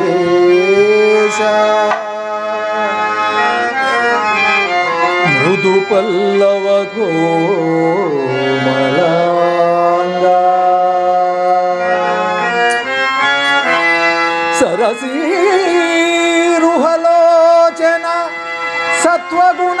ವೇಷ ಮೃದು ಪಲ್ಲವ ಕೋಮಲ ಸರಸೀರುಹಲೋಚನ ಸತ್ವಗುಣ.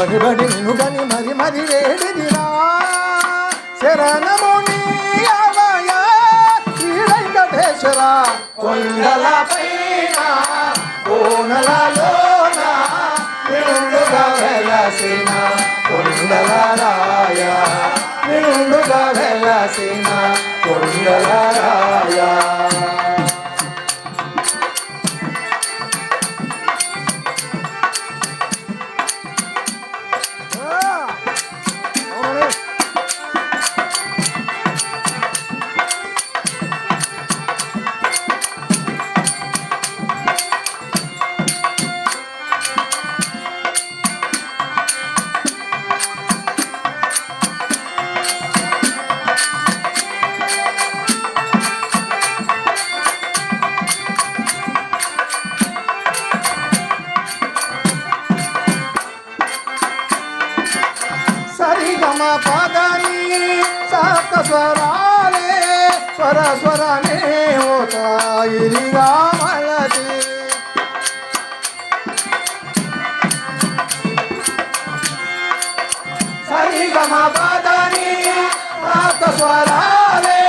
బడి బడి నిన్ను గని మరి మరి వేడిదిరా శరణముని అవయ శ్రీ వెంకటేశ్వర. కొండల పైన కోనలలోన నిండుగా వెలసిన కొండల రాయ. నిండుగా వెలసిన పదని సప్త స్వరాలే స్వర స్వరనే ఓతాయిరిగా మలది సరిగమ పదని సప్త స్వరాలే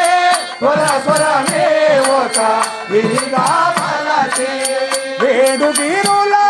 స్వర స్వరనే ఓతాయిరిగా మలది వేడు వీరులపై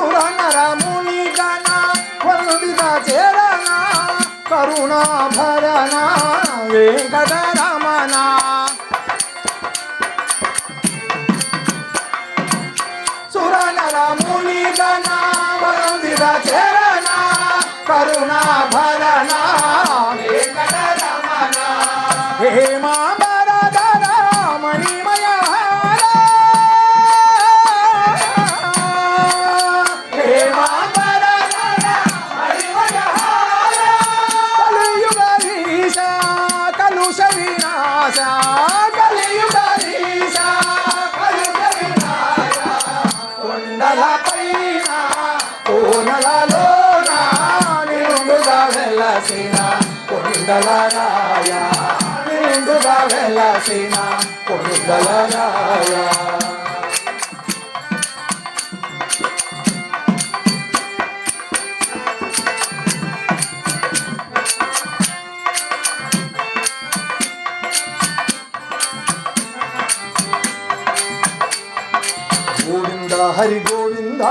సురనరముని గణ వందిత చేరణ కరుణాభరణ వెంకటరమణ. సురనరముని గణ వందిత చేరణ కరుణాభరణ వెంకటరమణ. హేమాంబరధర వెలసిన కొడుగల రాయ గోవింద హరి గోవింద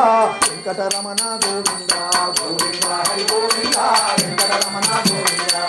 వెంకటరమణ గోవింద గోవింద హరి గోవింద వెంకటరమణ గోవింద గోవింద.